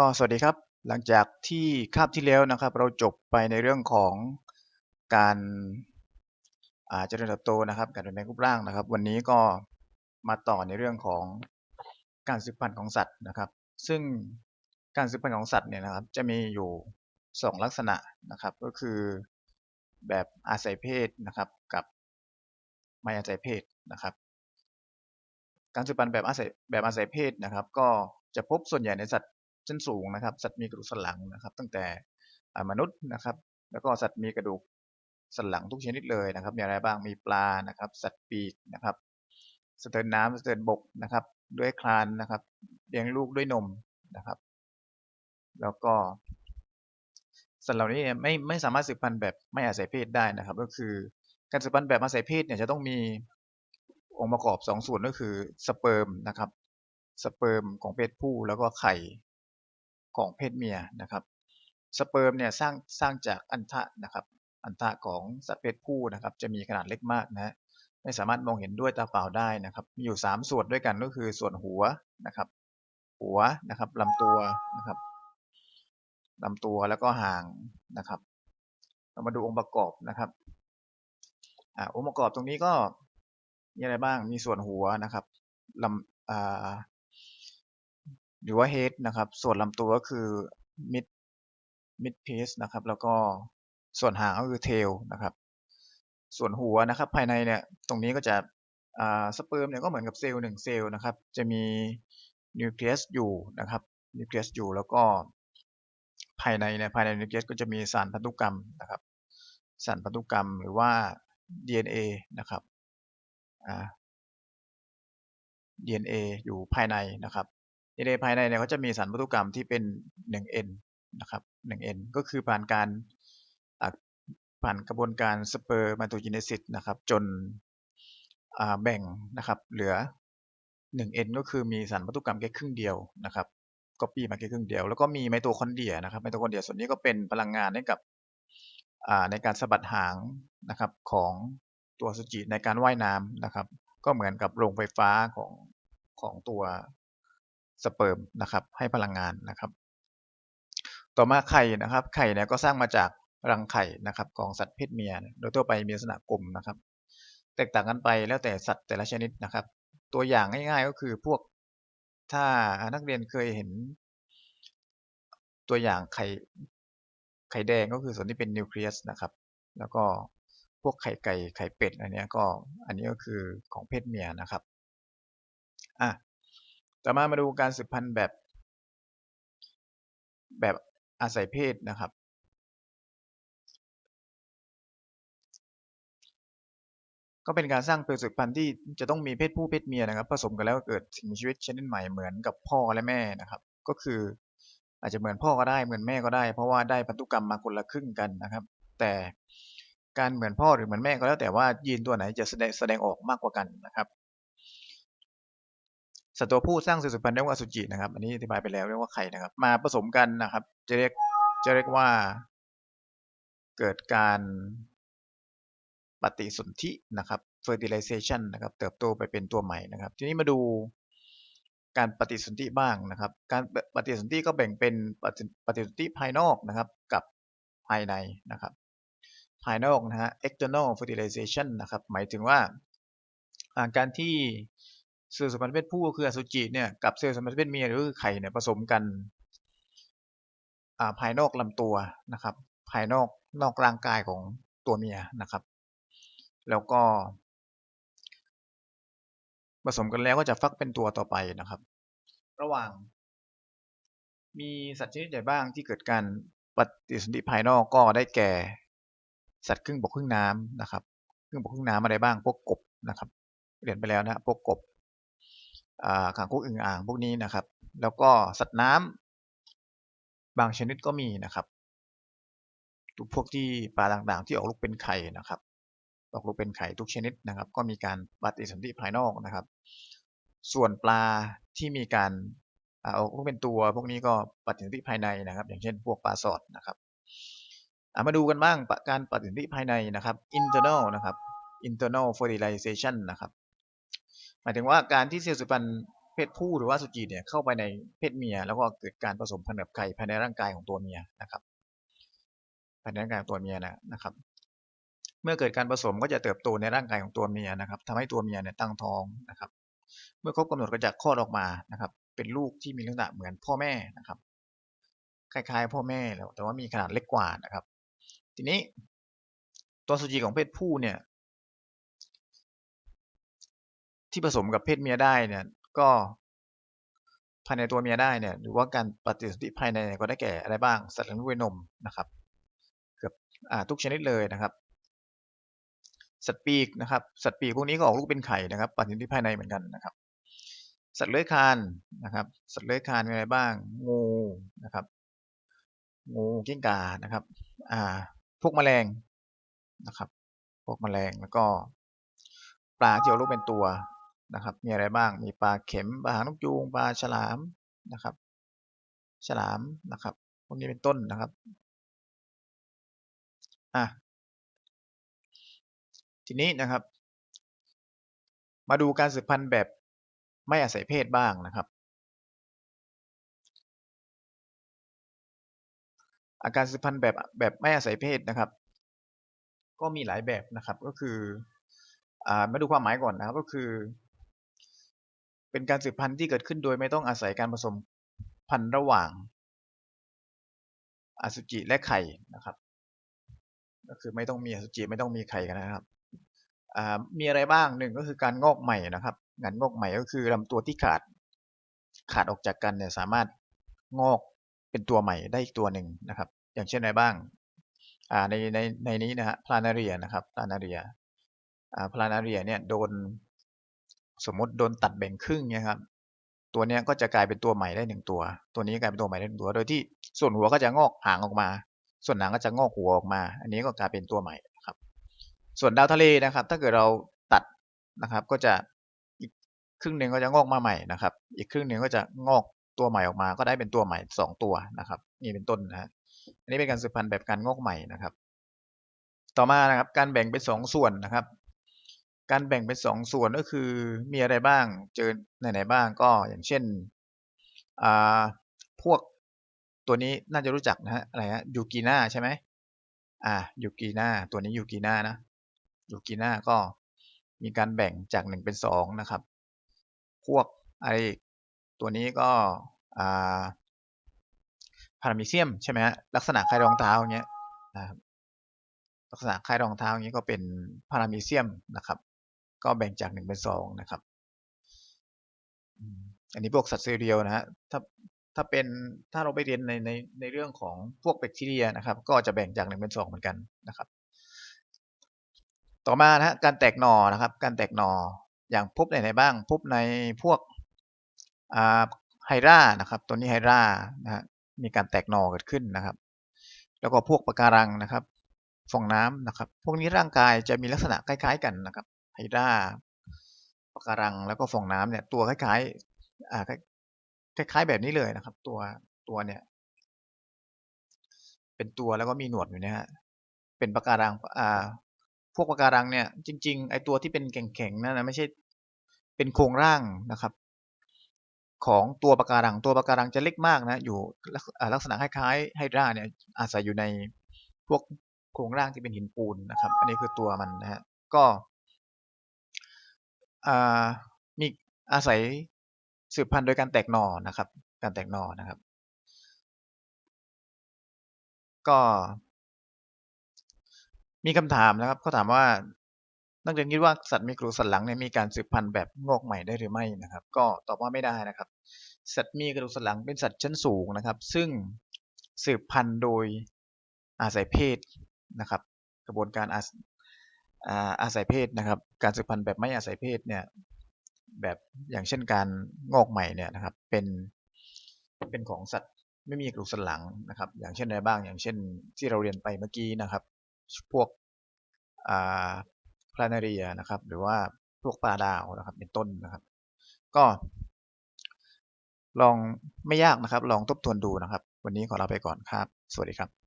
ก็สวัสดีครับหลังจากที่คาบที่แล้วนะครับ เราจบไปในเรื่องของการเจริญเติบโตนะครับ การเปลี่ยนแปลงรูปร่างนะครับ วันนี้ก็มาต่อในเรื่องของการสืบพันธุ์ของสัตว์นะครับ ซึ่งการสืบพันธุ์ของสัตว์เนี่ยนะครับ จะมีอยู่สองลักษณะนะครับ ก็คือแบบอาศัยเพศนะครับกับไม่อาศัยเพศนะครับ การสืบพันธุ์แบบอาศัยแบบอาศัยเพศนะครับ ก็จะพบส่วนใหญ่ในสัตว์ ชั้นสูงนะครับ สัตว์มีกระดูกสันหลังนะครับ ตั้งแต่มนุษย์นะครับ แล้วก็สัตว์มีกระดูกสันหลังทุกชนิดเลยนะครับ มีอะไรบ้างมีปลานะครับ สัตว์ปีกนะครับสเทินน้ำสเทินบกนะครับ ด้วยคลานนะครับเลี้ยงลูกด้วยนมนะครับ แล้วก็สัตว์เหล่านี้ไม่ไม่สามารถสืบพันธุ์แบบไม่อาศัยเพศได้นะครับ ก็คือการสืบพันธุ์แบบอาศัยเพศเนี่ยจะต้องมีองค์ประกอบสองส่วนก็คือสเปิร์มนะครับ สเปิร์มของเพศผู้แล้วก็ไข่ ของเพศเมียนะครับ สเปิร์มเนี่ยสร้างสร้างจากอันทะนะครับ อันทะของสัตว์เพศผู้นะครับ จะมีขนาดเล็กมากนะไม่สามารถมองเห็นด้วยตาเปล่าได้นะครับ มีอยู่สามส่วนด้วยกันก็คือส่วนหัวนะครับ หัวนะครับลำตัวนะครับลำตัวแล้วก็หางนะครับ เรามาดูองค์ประกอบนะครับอ่าองค์ประกอบตรงนี้ก็มีอะไรบ้าง มีส่วนหัวนะครับลำอ่า หรือว่า head นะครับ ส่วนลำตัวก็คือ mid mid piece นะครับ แล้วก็ส่วนหางก็คือ tail นะครับ ส่วนหัวนะครับ ภายในเนี่ย ตรงนี้ก็จะอ่าสเปิร์มเนี่ยก็เหมือนกับเซลล์หนึ่งเซลล์นะครับ จะมีนิวเคลียสอยู่นะครับ นิวเคลียสอยู่แล้วก็ภายในเนี่ยภายในนิวเคลียสก็จะมีสารพันธุกรรมนะครับ สารพันธุกรรมหรือว่า DNA นะครับอ่า DNA อยู่ภายในนะครับ DNA ภายในเนี่ยเขาจะมีสารพันธุกรรมที่เป็น 1N นะครับ 1N ก็คือผ่านการผ่านกระบวนการสเปอร์มาโตจิเนซิสนะครับ จนแบ่งนะครับเหลือ 1N ก็คือมีสารพันธุกรรมแค่ครึ่งเดียวนะครับก็ปีมาแค่ครึ่งเดียว แล้วก็มีไมโตคอนเดรียนะครับไมโตคอนเดรียส่วนนี้ก็เป็นพลังงานให้กับในการสะบัดหางนะครับของตัวสุจิในการว่ายน้ำนะครับ ก็เหมือนกับโรงไฟฟ้าของของตัว สเปิร์มนะครับ ให้พลังงานนะครับ ต่อมาไข่นะครับ ไข่เนี่ยก็สร้างมาจากรังไข่นะครับ ของสัตว์เพศเมีย โดยทั่วไปมีลักษณะกลมนะครับ แตกต่างกันไปแล้วแต่สัตว์แต่ละชนิดนะครับ ตัวอย่างง่ายๆก็คือพวกถ้านักเรียนเคยเห็น ตัวอย่างไข่ไข่แดงก็คือส่วนที่เป็นนิวเคลียสนะครับ แล้วก็พวกไข่ไก่ไข่เป็ดอันนี้ก็อันนี้ก็คือของเพศเมียนะครับอะ ต่อมามาดูการสืบพันธุ์แบบ แบบอาศัยเพศนะครับ ก็เป็นการสร้างเพศสืบพันธุ์ที่จะต้องมีเพศผู้เพศเมียนะครับ ผสมกันแล้วเกิดสิ่งมีชีวิตชนิดใหม่เหมือนกับพ่อและแม่นะครับ ก็คืออาจจะเหมือนพ่อก็ได้เหมือนแม่ก็ได้ เพราะว่าได้พันธุกรรมมาคนละครึ่งกันนะครับ แต่การเหมือนพ่อหรือเหมือนแม่ก็แล้วแต่ว่ายีนตัวไหนจะแสดงแสดงออกมากกว่ากันนะครับ สัตว์ตัวผู้สร้างสื่อสัมพันธ์เรียกว่าสุจินะครับ อันนี้อธิบายไปแล้วเรียกว่าไข่นะครับ มาผสมกันนะครับ จะเรียกจะเรียกว่า เกิดการปฏิสนธินะครับ fertilization นะครับ เติบโตไปเป็นตัวใหม่นะครับ ทีนี้มาดูการปฏิสนธิบ้างนะครับ การปฏิสนธิก็แบ่งเป็นปฏิสนธิภายนอกนะครับ กับภายในนะครับ ภายนอกนะฮะ external fertilization นะครับ หมายถึงว่าการที่ เซลล์สัมพันธ์เพศผู้คืออสุจิเนี่ยกับเซลล์สัมพันธ์เพศเมียหรือไข่เนี่ยผสมกันภายนอกลำตัวนะครับ ภายนอกนอกร่างกายของตัวเมียนะครับ แล้วก็ ผสมกันแล้วก็จะฟักเป็นตัวต่อไปนะครับ ระหว่าง มีสัตว์ชนิดใหญ่บ้างที่เกิดการปฏิสนธิภายนอกก็ได้แก่ สัตว์ครึ่งบกครึ่งน้ำนะครับ ครึ่งบกครึ่งน้ำอะไรบ้างพวกกบนะครับเรียนไปแล้วนะพวกกบ ขางคุกอึ่งอ่างพวกนี้นะครับ แล้วก็สัตว์น้ำบางชนิดก็มีนะครับทุกพวกที่ปลาต่างๆ ที่ออกลูกเป็นไข่นะครับออกลูกเป็นไข่ทุกชนิดนะครับ ก็มีการปฏิสนธิภายนอกนะครับ ส่วนปลาที่มีการออกลูกเป็นตัว พวกนี้ก็ปฏิสนธิภายในนะครับ อย่างเช่น พวกปลาสอดนะครับมาดูกันบ้างการปฏิสนธิภายในนะครับ internal นะครับ internal fertilization นะครับ หมายถึงว่าการที่เซลล์สืบพันธ์เพศผู้หรือว่าสุจิเนี่ยเข้าไปในเพศเมีย แล้วก็เกิดการผสมพันธุ์กับไข่ภายในร่างกายของตัวเมียนะครับภายในร่างกายของตัวเมียนะนะครับ เมื่อเกิดการผสมก็จะเติบโตในร่างกายของตัวเมียนะครับทำให้ตัวเมียเนี่ยตั้งท้องนะครับ เมื่อครบกำหนดก็จะคลอดออกมานะครับ เป็นลูกที่มีลักษณะเหมือนพ่อแม่นะครับ คล้ายๆ พ่อแม่แล้วแต่ว่ามีขนาดเล็กกว่านะครับ ทีนี้ตัวสุจิของเพศผู้เนี่ย ที่ผสมกับเพศเมียได้เนี่ย ก็ภายในตัวเมียได้เนี่ย หรือว่าการปฏิสนธิภายในก็ได้แก่อะไรบ้าง สัตว์เลี้ยงลูกด้วยนมนะครับ เกือบทุกชนิดเลยนะครับ สัตว์ปีกนะครับ สัตว์ปีกพวกนี้ก็ออกลูกเป็นไข่นะครับ ปฏิสนธิภายในเหมือนกันนะครับ สัตว์เลื้อยคลานนะครับ สัตว์เลื้อยคลานมีอะไรบ้าง งูนะครับ งูกิ้งก่านะครับ อ่า พวกแมลงนะครับ พวกแมลงแล้วก็ปลาที่ออกลูกเป็นตัว นะครับ มีอะไรบ้าง มีปลาเข็ม ปลาหางนกยูง ปลาฉลามนะครับ ฉลามนะครับ พวกนี้เป็นต้นนะครับ อะ ทีนี้นะครับ มาดูการสืบพันธุ์แบบไม่อาศัยเพศบ้างนะครับ อาการสืบพันธุ์แบบแบบไม่อาศัยเพศนะครับ ก็มีหลายแบบนะครับ ก็คือ อ่า มาดูความหมายก่อนนะครับ ก็คือ เป็นการสืบพันธุ์ที่เกิดขึ้นโดยไม่ต้องอาศัยการผสมพันธุ์ระหว่าง อสุจิและไข่นะครับ ก็คือไม่ต้องมีอสุจิไม่ต้องมีไข่กันนะครับมีอะไรบ้างหนึ่งก็คือการงอกใหม่นะครับงานงอกใหม่ก็คือลำตัวที่ขาดขาดออกจากกันเนี่ยสามารถงอกเป็นตัวใหม่ได้อีกตัวหนึ่งนะครับ อย่างเช่นอะไรบ้างในในในนี้นะฮะพลานาเรียนะครับพลานาเรียพลานาเรียเนี่ยโดน สมมติโดนตัดแบ่งครึ่งเนี่ยครับตัวเนี้ยก็จะกลายเป็นตัวใหม่ได้หนึ่งตัว ตัวนี้กลายเป็นตัวใหม่ได้หนึ่งตัว โดยที่ส่วนหัวก็จะงอกหางออกมา ส่วนหางก็จะงอกหัวออกมา อันนี้ก็กลายเป็นตัวใหม่ครับ ส่วนดาวทะเลนะครับ ถ้าเกิดเราตัดนะครับ ก็จะอีกครึ่งหนึ่งก็จะงอกมาใหม่นะครับ อีกครึ่งหนึ่งก็จะงอกตัวใหม่ออกมา ก็ได้เป็นตัวใหม่สองตัวนะครับ นี่เป็นต้นนะฮะอันนี้เป็นการสืบพันธุ์แบบการงอกใหม่นะครับ ต่อมานะครับ การแบ่งเป็นสองส่วนนะครับ การแบ่งเป็นสองส่วนก็คือมีอะไรบ้างเจอไหนๆบ้างก็อย่างเช่นอ่าพวกตัวนี้น่าจะรู้จักนะฮะอะไรฮะยูกีน่าใช่ไหมอ่ายูกีน่าตัวนี้ยูกีน่านะยูกีน่าก็มีการแบ่งจากหนึ่งเป็นสองนะครับ พวกอะไรตัวนี้ก็อ่าพารามิเซียมใช่ไหมฮะลักษณะคล้ายรองเท้าอย่างเงี้ยนะครับลักษณะคล้ายรองเท้าอย่างนี้ก็เป็นพารามิเซียมนะครับ ก็แบ่งจากหนึ่งเป็นสองนะครับ อันนี้พวกสัตว์เซลล์เดียวนะฮะถ้าถ้าเป็นถ้าเราไปเรียนในในในเรื่องของพวกแบคทีเรียนะครับ ก็จะแบ่งจากหนึ่งเป็นสองเหมือนกันนะครับ ต่อมานะฮะการแตกหน่อนะครับ การแตกหน่ออย่างพบในไหนบ้าง พบในพวกอ่าไฮรานะครับ ตัวนี้ไฮรานะฮะมีการแตกหน่อเกิดขึ้นนะครับ แล้วก็พวกปะการังนะครับฟองน้ำนะครับ พวกนี้ร่างกายจะมีลักษณะคล้าย ๆ กันนะครับ ไฮราปะการังแล้วก็ฟองน้ำเนี่ย ตัวคล้ายๆ อ่าคล้ายๆแบบนี้เลยนะครับ ตัวตัวเนี่ย เป็นตัวแล้วก็มีหนวดอยู่นะฮะเป็นปะการังอ่า พวกปะการังเนี่ย จริง ๆ ไอตัวที่เป็นแข็งๆนั่นนะไม่ใช่เป็นโครงร่างนะครับ ของตัวปะการังตัวปะการังจะเล็กมากนะ อยู่ลักษณะคล้ายๆไฮดราเนี่ย อาศัยอยู่ในพวกโครงร่างที่เป็นหินปูนนะครับ อันนี้คือตัวมันนะฮะก็ มีอาศัยสืบพันธุ์โดยการแตกหน่อนะครับ การแตกหน่อนะครับ ก็มีคำถามนะครับเขาถามว่านักเรียนคิดว่าสัตว์มีกระดูกสันหลังเนี่ยมีการสืบพันธุ์แบบงอกใหม่ได้หรือไม่นะครับ ก็ตอบว่าไม่ได้นะครับ สัตว์มีกระดูกสันหลังเป็นสัตว์ชั้นสูงนะครับ ซึ่งสืบพันธุ์โดยอาศัยเพศนะครับ กระบวนการ อาอาศัยเพศนะครับ การสืบพันธุ์แบบไม่อาศัยเพศเนี่ยแบบอย่างเช่นการงอกใหม่เนี่ยนะครับเป็นเป็นของสัตว์ไม่มีกระดูกสันหลังนะครับ อย่างเช่นอะไรบ้าง อย่างเช่นที่เราเรียนไปเมื่อกี้นะครับ พวกพลานาเรียนะครับ หรือว่าพวกปลาดาวนะครับ เป็นต้นนะครับ ก็ ลองไม่ยากนะครับ ลองทบทวนดูนะครับ วันนี้ขอลาไปก่อนครับ สวัสดีครับ